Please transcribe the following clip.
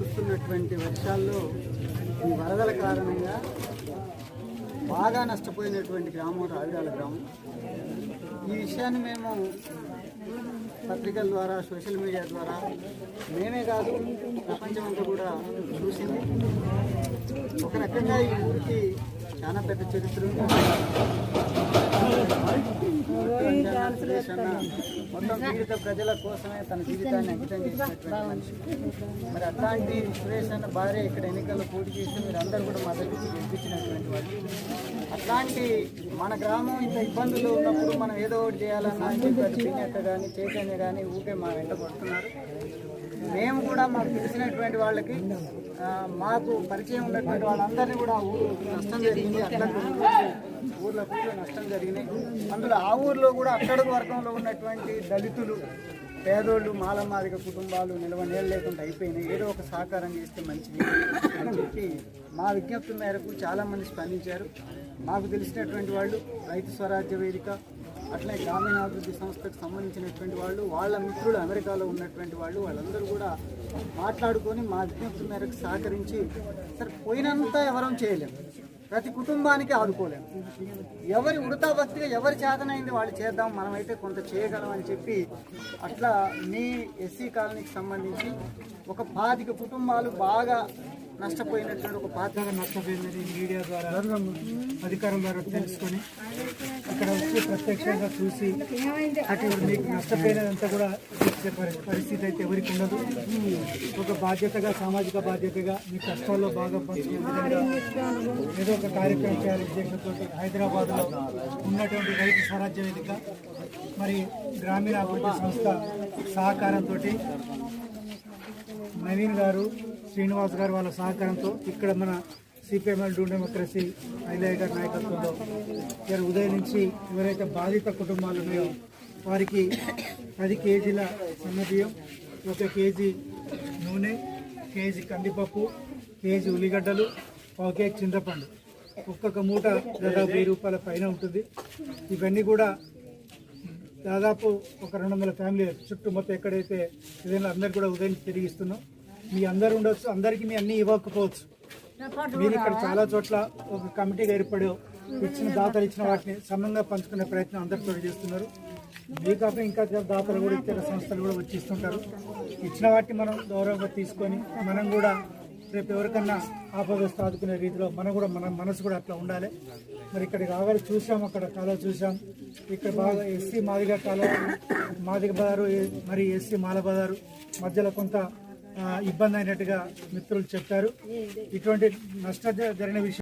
కురుస్తున్నటువంటి వర్షాల్లో ఈ వరదల కారణంగా బాగా నష్టపోయినటువంటి గ్రామం రావిడాల గ్రామం. ఈ విషయాన్ని మేము పత్రికల ద్వారా సోషల్ మీడియా ద్వారా మేమే కాదు ప్రపంచమంతా కూడా చూసింది. ఒక రకంగా ఈ ఊరికి చాలా పెద్ద చరిత్ర అన్న మొత్తం పీడిత ప్రజల కోసమే తన జీవితాన్ని అంకితం చేసినటువంటి మనిషి. మరి అట్లాంటి సురేష్ అన్న భార్య ఇక్కడ ఎన్నికల్లో పోటీ చేసి మీరు అందరూ కూడా మద్దతు ఇచ్చి గెలిపించినటువంటి వాళ్ళు. అట్లాంటి మన గ్రామం ఇంత ఇబ్బందులు ఉన్నప్పుడు మనం ఏదో ఒకటి చేయాలన్నా అని చెప్పి కానీ చైతన్య కానీ ఊకే మా వెంట కొడుతున్నారు మేము కూడా మాకు తెలిసినటువంటి వాళ్ళకి మాకు పరిచయం ఉన్నటువంటి వాళ్ళందరినీ కూడా ఊరు నష్టం జరిగింది. అట్లా ఊర్లో కూడా నష్టం జరిగినాయి. అందులో ఆ ఊర్లో కూడా అట్టడుగు వర్గంలో ఉన్నటువంటి దళితులు పేదోళ్ళు మాలమాదిక కుటుంబాలు నిలవనేళ్ళు లేకుండా అయిపోయినాయి. ఏదో ఒక సహకారం చేస్తే మంచిది అని చెప్పి మా విజ్ఞప్తి మేరకు చాలామంది స్పందించారు. మాకు తెలిసినటువంటి వాళ్ళు రైతు స్వరాజ్య వేదిక అట్లే గ్రామీణాభివృద్ధి సంస్థకు సంబంధించినటువంటి వాళ్ళు వాళ్ళ మిత్రులు అమెరికాలో ఉన్నటువంటి వాళ్ళు వాళ్ళందరూ కూడా మాట్లాడుకొని మా విజ్ఞప్తి మేరకు సహకరించి సరే పోయినంత ఎవరం చేయలేము ప్రతి కుటుంబానికి ఆదుకోలేము. ఎవరి ఉడతాబస్తిగా ఎవరి చేతనైంది వాళ్ళు చేద్దాం మనమైతే కొంత చేయగలం అని చెప్పి అట్లా మీ ఎస్సీ కాలనీకి సంబంధించి ఒక పాతిక కుటుంబాలు బాగా నష్టపోయినటువంటి ఒక పాతిక నష్టపోయిందని మీడియా ద్వారా అధికారం ద్వారా తెలుసుకొని అక్కడ వచ్చి ప్రత్యక్షంగా చూసి అటు మీకు నష్టపోయినదంతా కూడా ఇచ్చే పరి- పరిస్థితి అయితే ఎవరికి ఉండదు. ఒక బాధ్యతగా సామాజిక బాధ్యతగా మీ కష్టాల్లో బాగా పంచుకునే విధంగా ఏదో ఒక కార్యక్రమం చేయాలి ఉద్దేశంతో హైదరాబాద్లో ఉన్నటువంటి రైతు స్వరాజ్య వేదిక మరి గ్రామీణ అభివృద్ధి సంస్థ సహకారంతో నవీన్ గారు శ్రీనివాస్ గారు వాళ్ళ సహకారంతో ఇక్కడ మన సిపిఎంఎల్ డూ డెమోక్రసీ ఐలయ్య గారి నాయకత్వంలో ఇక్కడ ఉదయం నుంచి ఎవరైతే బాధిత కుటుంబాలు ఉన్నాయో వారికి పది కేజీల సన్నబియ్యం ఒక కేజీ నూనె కేజీ కందిపప్పు కేజీ ఉల్లిగడ్డలు ఒక కేజీ చింతపండు. ఒక్కొక్క మూట దాదాపు వెయ్యి రూపాయల పైన ఉంటుంది. ఇవన్నీ కూడా దాదాపు ఒక రెండు వందల ఫ్యామిలీ చుట్టూ మొత్తం ఎక్కడైతే ఏదైనా అందరు కూడా ఉదయం తిరిగి ఇస్తున్నాం. మీ అందరు ఉండొచ్చు అందరికీ మీ అన్ని ఇవ్వకపోవచ్చు. మీరు ఇక్కడ చాలా చోట్ల ఒక కమిటీగా ఏర్పడి ఇచ్చిన దాతలు ఇచ్చిన వాటిని సమంగా పంచుకునే ప్రయత్నం అందరితో చేస్తున్నారు. మీ ఇంకా దాతలు కూడా ఇతర సంస్థలు కూడా వచ్చి ఇస్తుంటారు. ఇచ్చిన వాటిని మనం గౌరవంగా తీసుకొని మనం కూడా రేపు ఎవరికన్నా ఆపదస్తు ఆదుకునే రీతిలో మనం కూడా మన మనసు కూడా అట్లా ఉండాలి. మరి ఇక్కడ రావాలి చూసాం అక్కడ కాలువ చూసాం. ఇక్కడ బాగా ఎస్సీ మాదిగ కాలువ మాదిగ బజారు మరి ఎస్సీ మాల బజారు. మధ్యలో కొంత ఇబ్బంది అయినట్టుగా మిత్రులు చెప్పారు. ఇటువంటి నష్ట జరిగిన విషయం